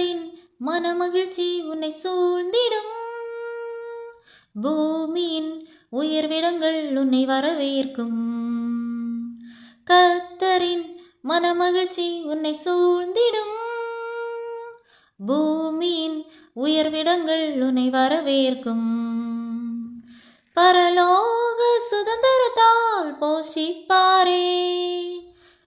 கத்தரின் மனமகிழ்ச்சி உன்னை சூழ்ந்திடும். பூமியின் உயர்விடங்கள் உன்னை வரவேற்கும். கத்தரின் மனமகிழ்ச்சி உன்னை சூழ்ந்திடும். பூமியின் உயர்விடங்கள் உன்னை வரவேற்கும். பரலோக சுதந்திரத்தால் போஷிப்பாரே.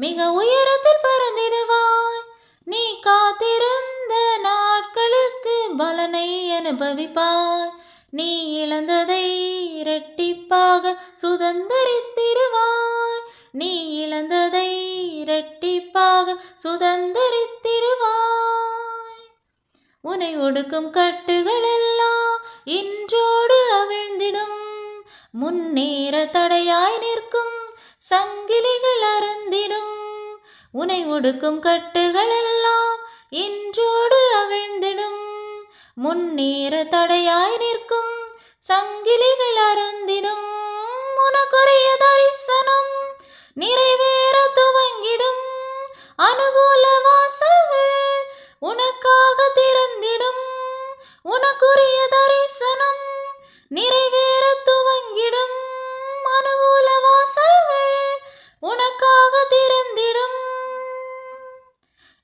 மிக உயரத்தில் பறந்திடுவாய். நீ காத்திருந்த நாட்களுக்கு பலனை அனுபவிப்பாய். நீ இழந்ததை இரட்டிப்பாக சுதந்திரித்திடுவாய். நீ இழந்ததை இரட்டிப்பாக சுதந்திரித்திடுவாய். உன்னை ஒடுக்கும் கட்டுகள் எல்லாம் இன்றோடு அவிழ்ந்திடும். முன்னேற தடையாய் நிற்கும் சங்கிலிகள் அருந்திடும். உனை ஒடுக்கும் கட்டுகள் எல்லாம் இன்றோடு அவிழ்ந்திடும். முன்னேற தடையாய் நிற்கும் சங்கிலிகள் அருந்திடும். உனக்குரிய தரிசனம் நிறைவேற துவங்கிடும். அனுகூல வாசல்கள் உனக்காக திறந்திடும். உனக்கு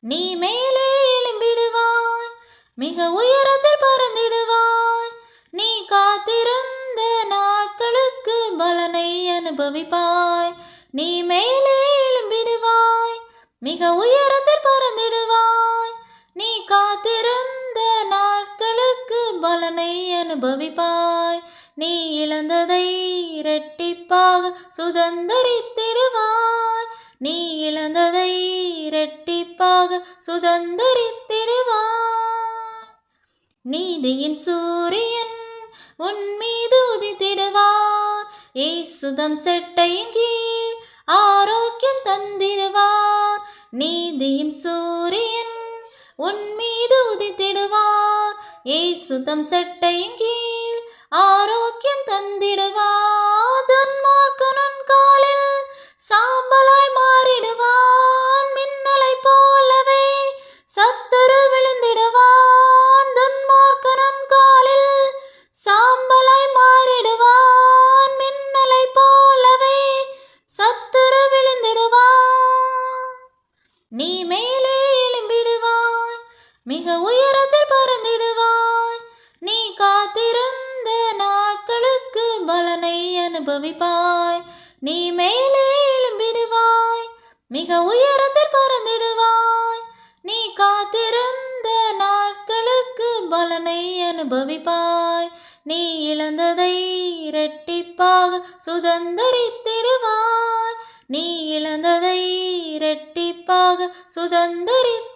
நீ மேலே எழும்பிடுவாய் மிக உயரத்தில் பறந்திடுவாய். நீ காத்திருந்த நாட்களுக்கு பலனை அனுபவிப்பாய். நீ மேலே எழும்பிடுவாய் மிக உயரத்தில் பறந்திடுவாய். நீ காத்திருந்த நாட்களுக்கு பலனை அனுபவிப்பாய். நீ இழந்ததை இரட்டிப்பாக சுதந்தரித்திடுவாய். நீ இழந்ததை செழிப்பாக சுதந்திரித்திடுவார். நீதியின் சூரியன் உன் மீது உதித்திடுவார். ஏசுதம் செட்டையின் கீழ் ஆரோக்கியம் தந்திடுவார். நீதியின் சூரியன் உன் மீது உதித்திடுவார். ஏசுதம் செட்டையின் கீழ் ஆரோக்கியம் தந்திடுவார். துன்மார்க்கனுன் காலில் சாம்பலா உயரத்தில் பறந்திடுவாய். நீ காத்திருந்த நாட்களுக்கு பலனை அனுபவிப்பாய். நீ மேலே எழும்பிடுவாய் மிக உயரத்தில் பறந்திடுவாய். நீ காத்திருந்த நாட்களுக்கு பலனை அனுபவிப்பாய். நீ இழந்ததை இரட்டிப்பாக சுதந்தரித்திடுவாய். நீ இழந்ததை இரட்டிப்பாக சுதந்தரித்திடுவாய்